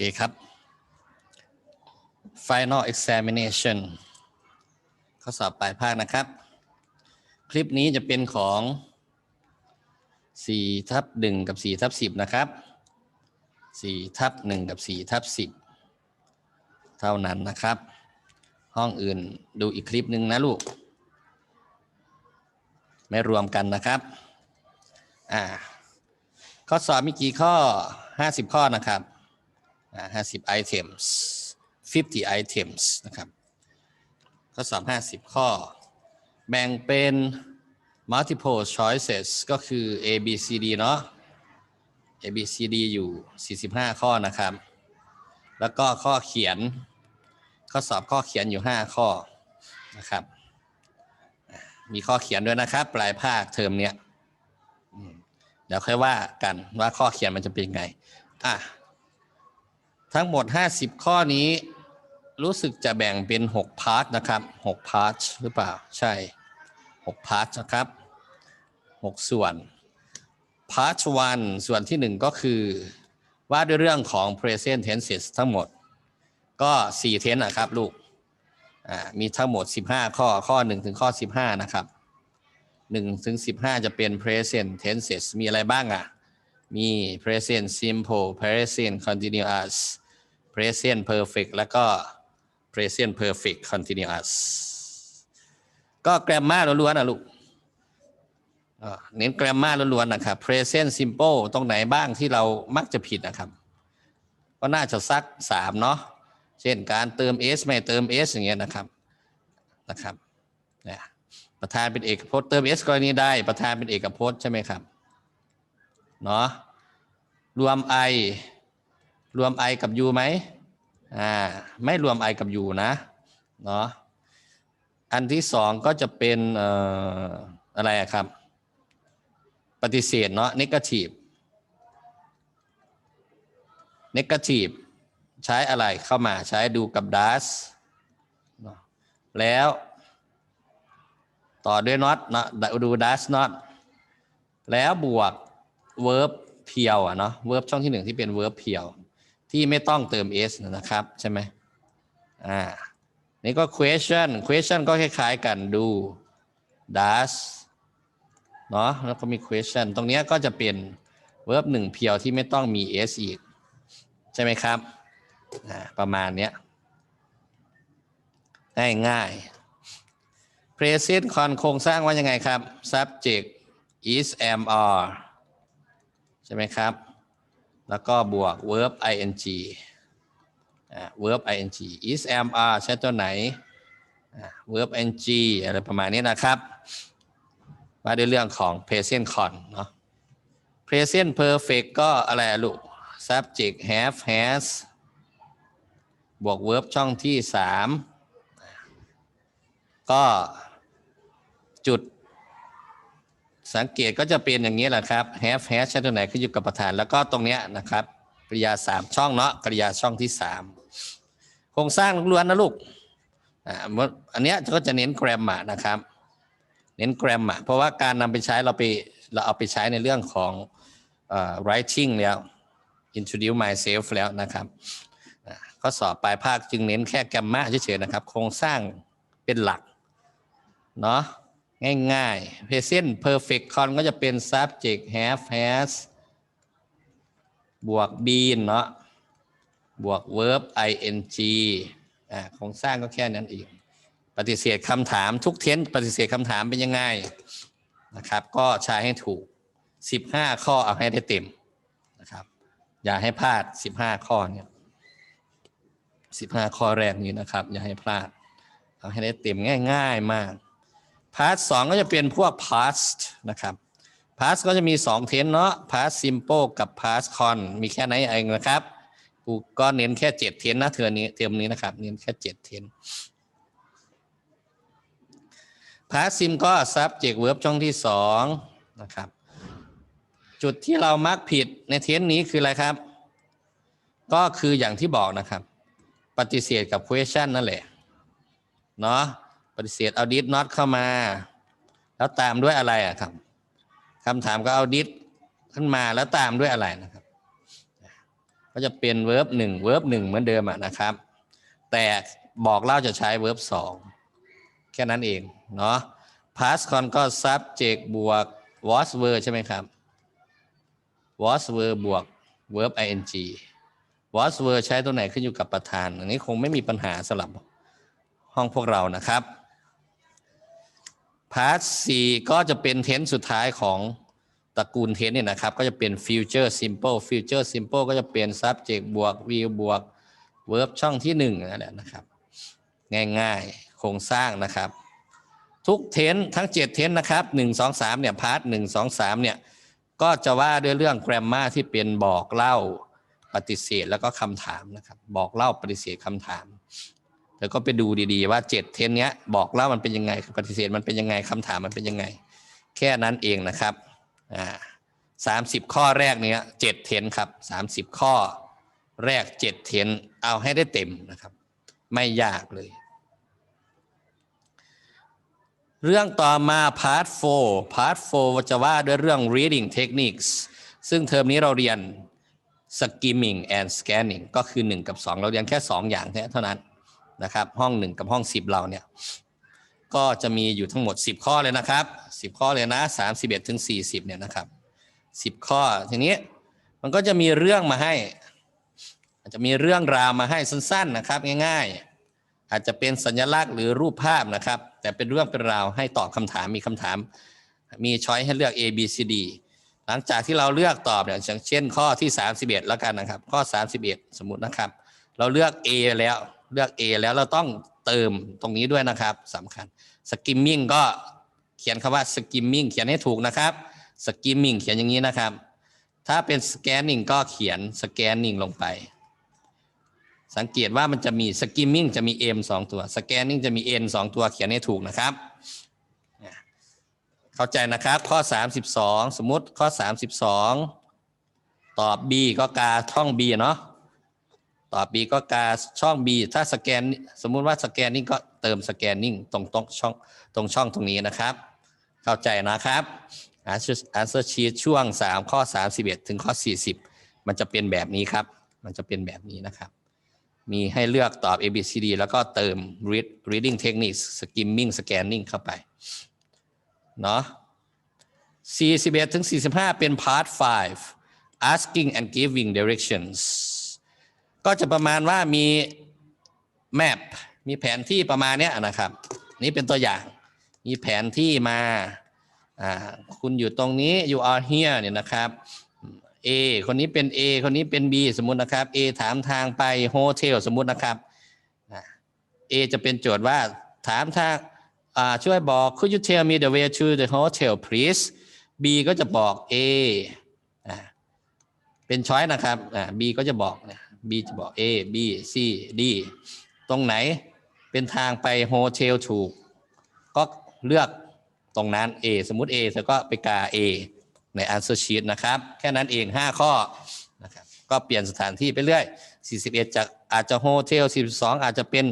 เคครับ final examination ข้อสอบปลายภาคนะครับ คลิปนี้จะเป็นของ4ทับ1กับ4ทับ10 นะครับ4ทับ1กับ4ทับ10 เท่านั้นนะครับ ห้องอื่นดูอีกคลิปหนึ่งนะลูก ไม่รวมกันนะครับอ่าข้อสอบมีกี่ข้อ 50 ข้อนะครับ 50 items 50 items นะครับข้อสอบ 50 ข้อ แบ่งเป็น multiple choices ก็คือ A B C D เนาะ A B C D อยู่ 45 ข้อนะครับ แล้วก็ข้อเขียน ข้อสอบข้อเขียนอยู่ 5 ข้อนะครับ มีข้อเขียนด้วยนะครับ ปลายภาคเทอมเนี้ยเดี๋ยวค่อยว่ากันว่าข้อเขียนมันจะเป็นไง อะ ทั้งหมด 50 ข้อนี้ รู้สึกจะแบ่งเป็น 6 พาร์ทนะครับ 6 พาร์ทหรือเปล่าใช่ 6 พาร์ทนะครับ 6 ส่วน พาร์ท1ส่วนที่ 1 ก็คือว่าด้วยเรื่องของ present tenses ทั้งหมด ก็ 4 เทนนะครับลูกมีทั้งหมด 15 ข้อข้อ 1 ถึงข้อ 15 นะครับ 1 ถึง 15 จะเป็น present tenses มีอะไรบ้างอะ มี present simple present continuous present perfect แล้วก็ present perfect continuous ก็ grammar ล้วนๆนะลูกเน้น grammar ล้วนๆนะครับ present simple ตรงไหนบ้างที่เรามักจะผิดนะครับ ก็น่าจะสักสามเนาะเช่นการเติม s ไม่เติม s อย่างเงี้ยนะครับนะครับประธานเป็นเอกพจน์เติม s กรณีได้ ประธานเป็นเอกพจน์ใช่ไหมครับ เนาะรวม i รวม i กับ u ไหมอ่าไม่รวม i กับ u นะเนาะอันที่สองก็จะเป็นอออะไรครับ ปฏิเสธเนาะ negative negative ใช้อะไรเข้ามาใช้ดูกับ does เนาะแล้ว ต่อด้วย not เนาะดู does not แล้วบวก verb เพียวอะเนาะ verb ช่องที่หนึ่งที่เป็น verb เพียว ที่ไม่ต้องเติม s นะครับ ใช่ไหมอ่านี่ก็ question question ก็คล้ายๆกันดู does เนาะแล้วก็มี question ตรงนี้ก็จะเป็น verb หนึ่งเพียวที่ไม่ต้องมี s อีก ใช่ไหมครับอ่าประมาณเนี้ยง่ายง่ายๆ present con โครงสร้างว่ายังไงครับ subject is am are ใช่ไหมครับ แล้วก็บวก verb ing verb ing is am are ใช้ตัวไหน verb ing อะไรประมาณนี้นะครับมาด้วยเรื่องของ present con เนาะ present perfect ก็อะไรลูก subject have has บวก verb ช่องที่ 3 ก็จุด สังเกตก็จะเป็นอย่างนี้แหละครับ have has ใช้ตัวไหนขึ้นอยู่กับประธาน แล้วก็ตรงเนี้ยนะครับกริยา 3 ช่องเนาะกริยาช่องที่ 3 โครงสร้างล้วนนะลูกอ่าอันเนี้ยก็จะเน้น grammar นะครับ เน้น grammar เพราะว่าการนำไปใช้เราไปเราเอาไปใช้ในเรื่องของอ writing แล้ว introduce myself แล้วนะครับข้อสอบปลายภาคจึงเน้นแค่ grammar เฉยๆนะครับ โครงสร้างเป็นหลักเนาะ ง่ายๆ present perfect con ก็จะเป็น subject have has บวก been เนาะบวก verb ing อ่าโครงสร้างก็แค่นั้นเองปฏิเสธคำถามทุกเทนปฏิเสธคำถามเป็นยังไงนะครับ ก็ใช้ให้ถูก 15 ข้อเอาให้ได้เต็มนะครับ อย่าให้พลาด 15 ข้อเนี่ย15 ข้อแรกนี้นะครับ อย่าให้พลาดเอาให้ได้เต็มง่าย ๆ มาก พาร์ทสองก็จะเป็นพวก past นะครับ past ก็จะมี2เทนเนาะ past simple กับ past con มีแค่ไหนเองนะครับกูก็เน้นแค่ 7 เทนนะเทอมนี้เทอมนี้นะครับ เน้นแค่ 7 เทน past sim ก็ subject verb ช่องที่2นะครับ จุดที่เรามักผิดในเทนนี้คืออะไรครับ ก็คืออย่างที่บอกนะครับ ปฏิเสธกับ question นั่นแหละ เนาะ ปฏิเสธเอา did not เข้ามา แล้วตามด้วยอะไรอะครับคำถามก็เอา did ขึ้นมาแล้วตามด้วยอะไรนะครับ ก็จะเป็น verb หนึ่ง verb หนึ่งเหมือนเดิมอะนะครับ แต่บอกเล่าจะใช้ verb สองแค่นั้นเองเนาะ past con ก็ subject บวก was were ใช่ไหมครับ was were บวก verb ing was were ใช้ตัวไหนขึ้นอยู่กับประธาน อันนี้คงไม่มีปัญหาสำหรับห้องพวกเรานะครับ past 4ก็จะเป็นเทนสุดท้ายของตระกูลเทนเนี่ยนะครับ ก็จะเป็น future simple future simple ก็จะเป็น subject บวก will บวก verb ช่องที่หนึ่งนั่นแหละนะครับ ง่ายๆ โครงสร้างนะครับ ทุกเทนทั้ง 7 เทนนะครับ 1 2 3เนี่ยพาร์ท1 2 3เนี่ย ก็จะว่าด้วยเรื่อง grammar ที่เป็นบอกเล่าปฏิเสธแล้วก็คำถามนะครับ บอกเล่าปฏิเสธคำถาม แล้วก็ไปดูดีๆว่า7เทนเนี้ยบอกเล่ามันเป็นยังไงปฏิเสธมันเป็นยังไงคำถามมันเป็นยังไง แค่นั้นเองนะครับอ่าสามสิบข้อแรกเนี้ยเจ็ดเทนครับสามสิบข้อแรกเจ็ดเทนเอาให้ได้เต็มนะครับ ไม่ยากเลย เรื่องต่อมา part 4 part 4จะว่าด้วยเรื่อง reading techniques ซึ่งเทอมนี้เราเรียน skimming and scanning ก็คือ 1 กับ 2 เราเรียนแค่ 2 อย่างเท่านั้น นะครับ ห้อง 1 กับห้อง 10 เราเนี่ยก็จะมีอยู่ทั้งหมด 10 ข้อเลยนะครับ 10 ข้อเลยนะ 31ถึง40 เนี่ยนะครับ 10 ข้อทีนี้มันก็จะมีเรื่องมาให้อาจจะมีเรื่องราวมาให้สั้นๆนะครับ ง่าย ๆ อาจจะเป็นสัญลักษณ์หรือรูปภาพนะครับ แต่เป็นเรื่องเป็นราวให้ตอบคำถามมีคำถาม มีช้อยให้เลือก A B C D หลังจากที่เราเลือกตอบเนี่ยอย่างเช่นข้อที่ 31 แล้วกันนะครับ ข้อ 31 สมมุตินะครับ เราเลือก A แล้ว เลือก A แล้วเราต้องเติมตรงนี้ด้วยนะครับสำคัญ skimming ก็เขียนคำว่า skimming เขียนให้ถูกนะครับ skimming เขียนอย่างนี้นะครับ ถ้าเป็น scanning ก็เขียน scanning ลงไป สังเกตว่ามันจะมี skimming จะมี m สองตัว scanning จะมี n สองตัวเขียนให้ถูกนะครับ เข้าใจนะครับข้อ 32 สมมติข้อ 32 ตอบ B ก็กาช่อง B เนาะ ต่อบ B ก็กาช่อง B ถ้าสแกนสมมุติว่าสแกนนิ่งก็เติมสแกนนิ่งตรงตรงช่องตรงช่องตรงนี้นะครับ เข้าใจนะครับ answer answer sheet ช่วง 3 ข้อ 31 ถึงข้อ 40 มันจะเป็นแบบนี้ครับ มันจะเป็นแบบนี้นะครับ มีให้เลือกตอบ A B C D แล้วก็เติม read reading techniques skimming scanning เข้าไป เนาะ41 ถึง 45 เป็น part 5 asking and giving directions ก็จะประมาณว่ามี map มีแผนที่ประมาณเนี้ยนะครับ นี่เป็นตัวอย่างมีแผนที่มาอ่าคุณอยู่ตรงนี้ you are here เนี่ยนะครับ A คนนี้เป็น A คนนี้เป็น B สมมุตินะครับ A ถามทางไปโฮเทลสมมุตินะครับอ่า A จะเป็นโจทย์ว่าถามทางช่วยบอก could you tell me the way to the hotel please B ก็จะบอก A อเป็นช้อยนะครับ B ก็จะบอกเนะ B จะบอก A B C D ตรงไหนเป็นทางไปโฮเทลถูก ก็เลือกตรงนั้น A สมมุติ A แล้วก็ไปกา A ใน answer sheet นะครับ แค่นั้นเอง 5 ข้อนะครับก็เปลี่ยนสถานที่ไปเรื่อย 41 จากอาจจะโฮเทล 42 อาจจะเป็น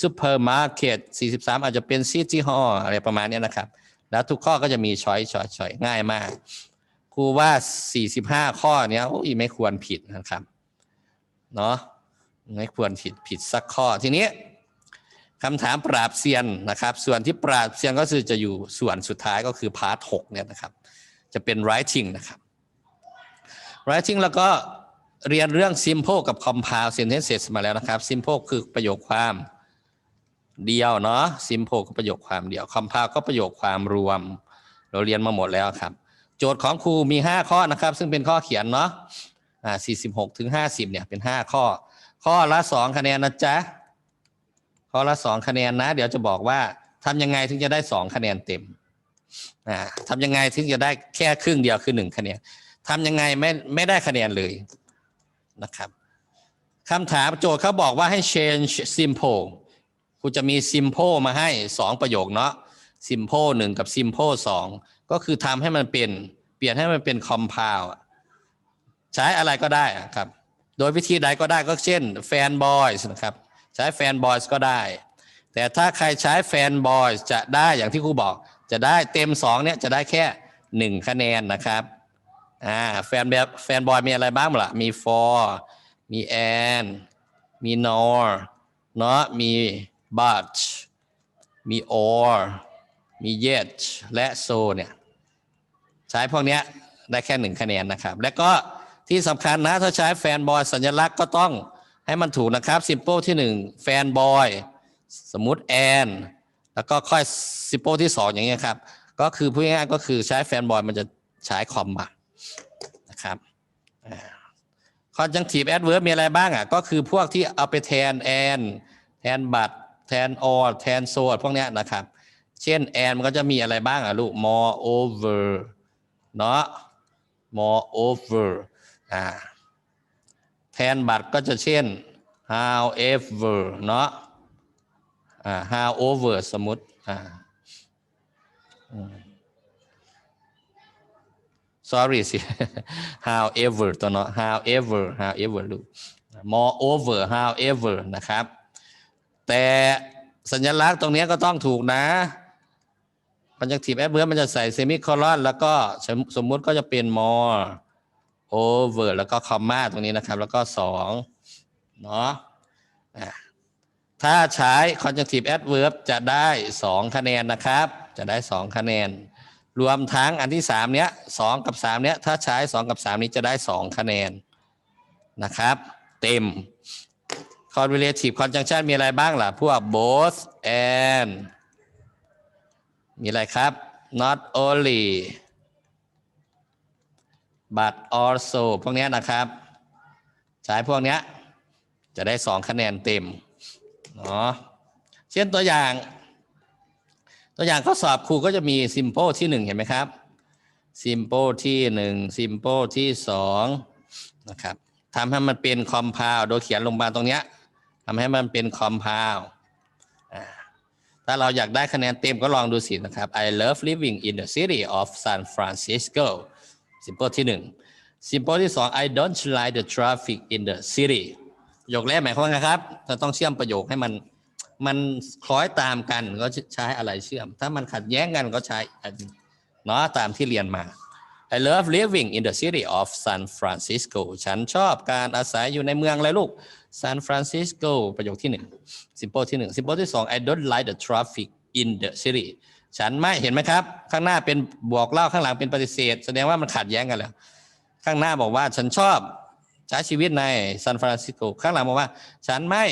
ซูเปอร์มาร์เก็ต 43 อาจจะเป็นซิตี้ฮอลล์อะไรประมาณนี้นะครับ แล้วทุกข้อก็จะมีช้อยช้อยช้อยง่ายมาก ครูว่า 45 ข้อเนี้ยโอ้ยไม่ควรผิดนะครับ เนาะไม่ควรผิดผิดสักข้อทีนี้คำถามปราบเซียนนะครับ ส่วนที่ปราบเซียนก็คือจะอยู่ส่วนสุดท้ายก็คือพาร์ทหกเนี่ยนะครับ จะเป็น writing นะครับ writing แล้วก็เรียนเรื่อง simple กับ compound sentences มาแล้วนะครับ simple คือประโยคความเดียวเนาะ simple ก็ประโยคความเดียว compound ก็ประโยคความรวม เราเรียนมาหมดแล้วครับ โจทย์ของครูมี 5 ข้อนะครับ ซึ่งเป็นข้อเขียนเนาะ อ่า46ถึง50เนี่ยเป็น5ข้อ ข้อละ2คะแนนนะจ๊ะข้อละ2คะแนนนะ เดี๋ยวจะบอกว่าทำยังไงถึงจะได้2คะแนนเต็มอ่าทำยังไงถึงจะได้แค่ครึ่งเดียวคือ1คะแนนทำยังไงไม่ไม่ได้คะแนนเลยนะครับคำถามโจทย์เขาบอกว่าให้ change simple ครูจะมี simple มาให้ 2 ประโยคเนาะ simple 1 กับ simple 2 ก็คือทำให้มันเป็น เปลี่ยนให้มันเป็น compound อ ใช้อะไรก็ได้ครับ โดยวิธีใดก็ได้ก็เช่นแฟนบอยส์นะครับ ใช้แฟนบอยส์ก็ได้ แต่ถ้าใครใช้แฟนบอยส์จะได้อย่างที่ครูบอก จะได้เต็มสองเนี่ยจะได้แค่หนึ่งคะแนนนะครับอ่าแฟนแบบแฟนบอยมีอะไรบ้างล่ะ มี for มี and มี nor เนาะมี but มี or มี yet และ so เนี่ย ใช้พวกเนี้ยได้แค่หนึ่งคะแนนนะครับ และก็ ที่สำคัญนะถ้าใช้แฟนบอยสัญลักษณ์ก็ต้องให้มันถูกนะครับ simple ที่หนึ่งแฟนบอยสมมติ and แล้วก็ค่อย simple ที่สองอย่างเงี้ยครับ ก็คือพูดง่ายๆก็คือใช้แฟนบอยมันจะใช้คอมมานะครับ conjunctive adverb มีอะไรบ้างอะก็คือพวกที่เอาไปแทน and แทน but แทน or แทน so พวกเนี้ยนะครับ เช่น and มันก็จะมีอะไรบ้างอะลูก moreover เนาะ moreover อ่า แทนบัตรก็จะเช่น however เนาะ how over สมมติอ sorry สิ however ตัวเนาะ however however ดู moreover however นะครับ แต่สัญลักษณ์ตรงนี้ก็ต้องถูกนะมันจะถีบแอปเบิร์มันจะใส่ semicolon แล้วก็สมมุติก็จะเป็น more over แล้วก็ comma ตรงนี้นะครับ แล้วก็สองเนาะถ้าใช้ conjunctive adverb จะได้สองคะแนนนะครับ จะได้สองคะแนน รวมทั้งอันที่สามเนี้ยสองกับสามเนี้ย ถ้าใช้สองกับสามนี้จะได้สองคะแนนนะครับ เต็ม correlative conjunction มีอะไรบ้างล่ะ พวก both and มีอะไรครับ not only but also พวกนี้นะครับ ใช้พวกนี้จะได้สองคะแนนเต็มเนาะเช่นตัวอย่าง ตัวอย่างข้อสอบครูก็จะมี simple ที่หนึ่งเห็นไหมครับ simple ที่หนึ่ง simple ที่สองนะครับทำให้มันเป็น compound โดยเขียนลงมาตรงเนี้ยทำให้มันเป็น compound อ่าถ้าเราอยากได้คะแนนเต็มก็ลองดูสินะครับ I love living in the city of San Francisco simple ที่หนึ่ง simple ที่สอง I don't like the traffic in the city ประโยคแรกหมายความว่าไงครับเราต้องเชื่อมประโยคให้มันมันคล้อยตามกันก็ใช้อะไรเชื่อม ถ้ามันขัดแย้งกันก็ใช้เนาะตามที่เรียนมา I love living in the city of San Francisco ฉันชอบการอาศัยอยู่ในเมืองอะไรลูก San Francisco ประโยคที่หนึ่ง simple ที่หนึ่ง simple ที่สอง I don't like the traffic in the city ฉันไม่เห็นไหมครับ ข้างหน้าเป็นบวกเล่าข้างหลังเป็นปฏิเสธ แสดงว่ามันขัดแย้งกันแล้ว ข้างหน้าบอกว่าฉันชอบใช้ชีวิตในซานฟรานซิสโกข้างหลังบอกว่า ฉันไม่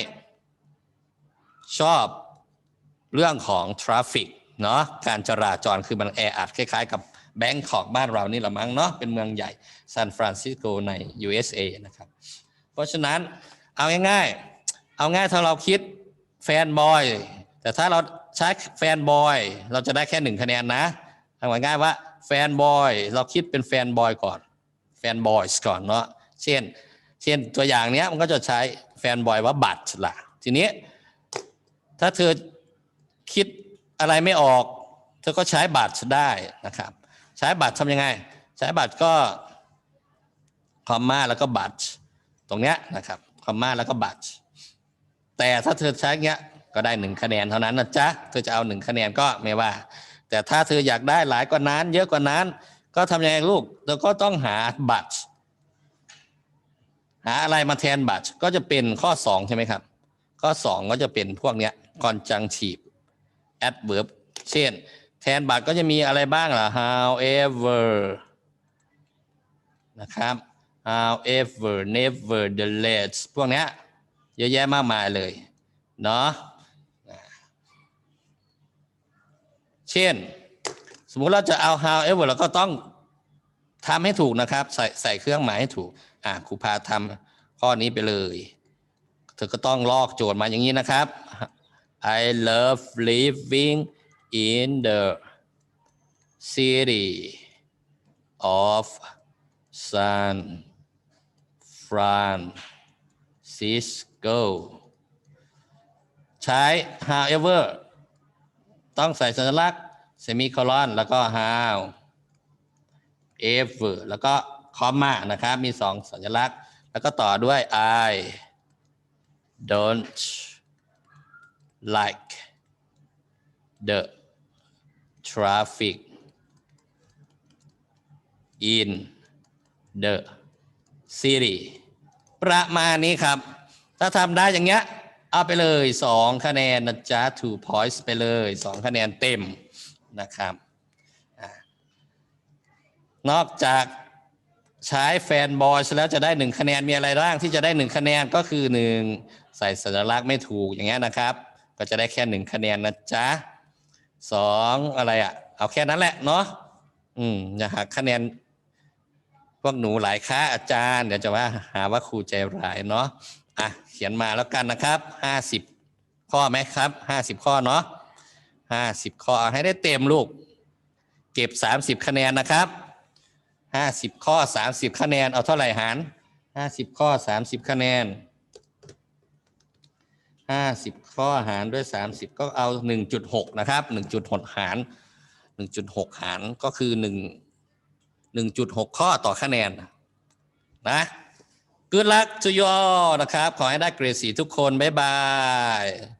ชอบเรื่องของทราฟิกเนาะการจราจรคือมันแออัดคล้ายๆ กับแบงคอกบ้านเรานี่ละมั้งเนาะเป็นเมืองใหญ่ซานฟรานซิสโกใน USA นะครับ เพราะฉะนั้นเอาง่ายๆ เอาง่ายถ้าเราคิดแฟนบอย แต่ถ้าเรา ใช้แฟนบอยเราจะได้แค่หนึ่งคะแนนนะทำง่ายๆว่าแฟนบอยเราคิดเป็นแฟนบอยก่อนแฟนบอยส์ก่อนเนาะเช่น เช่นตัวอย่างเนี้ยมันก็จะใช้แฟนบอยว่าบัตรละทีนี้ ถ้าเธอคิดอะไรไม่ออก เธอก็ใช้บัตรได้นะครับ ใช้บัตรทำยังไง ใช้บัตรก็คอมมาแล้วก็บัตรตรงเนี้ยนะครับคอมมาแล้วก็บัตรแต่ถ้าเธอใช้เงี้ย ก็ได้หนึ่งคะแนนเท่านั้นนะจ๊ะเธอจะเอาหนึ่งคะแนนก็ไม่ว่า แต่ถ้าเธออยากได้หลายกว่านั้น เยอะกว่านั้น ก็ทำยังไงลูกเธอก็ต้องหาบัตร หาอะไรมาแทนบัตรก็จะเป็นข้อสองใช่ไหมครับ ข้อสองก็จะเป็นพวกเนี้ย conjunctive adverb เช่น แทนบัตรก็จะมีอะไรบ้างล่ะ however นะครับ however never the less พวกเนี้ยเยอะแยะมากมายเลย เนาะ เช่น สมมุติเราจะเอา however เราก็ต้องทำให้ถูกนะครับ ใส่ใส่เครื่องหมายให้ถูก อะครูพาทำข้อนี้ไปเลย เธอก็ต้องลอกโจทย์มาอย่างนี้นะครับ I love living in the city of San Francisco ใช้ however ต้องใส่สัญลักษณ์ semicolon แล้วก็ how ever แล้วก็คอมมานะครับ มีสองสัญลักษณ์ แล้วก็ต่อด้วย I don't like the traffic in the city ประมาณนี้ครับ ถ้าทำได้อย่างเงี้ย เอาไปเลย2คะแนนนะจ๊ะ two points ไปเลย2คะแนนเต็มนะครับอนอกจากใช้แฟนบอยแล้วจะได้1คะแนนมีอะไรบ้างที่จะได้1คะแนนก็คือ1ใส่สัญลักษณ์ไม่ถูกอย่างเงี้ยนะครับ ก็จะได้แค่1คะแนนนะจ๊ะสองอะไรอะ เอาแค่นั้นแหละเนาะอืมอย่าหักคะแนนพวกหนูหลายค้าอาจารย์ เดี๋ยวจะว่าหาว่าครูใจร้ายเนาะ อะเขียนมาแล้วกันนะครับห้าสิบข้อไหมครับห้าสิบข้อเนาะห้าสิบข้อให้ได้เต็มลูก เก็บสามสิบคะแนนนะครับห้าสิบข้อสามสิบคะแนนเอาเท่าไหร่หารห้าสิบข้อสามสิบคะแนนห้าสิบข้อหารด้วยสามสิบก็เอาหนึ่งจุดหกนะครับหนึ่งจุดหกหารหนึ่งจุดหกหารก็คือหนึ่งหนึ่งจุดหกข้อต่อคะแนนนะ Good luck to you all นะครับ ขอให้ได้เกรดสีทุกคน บ๊ายบาย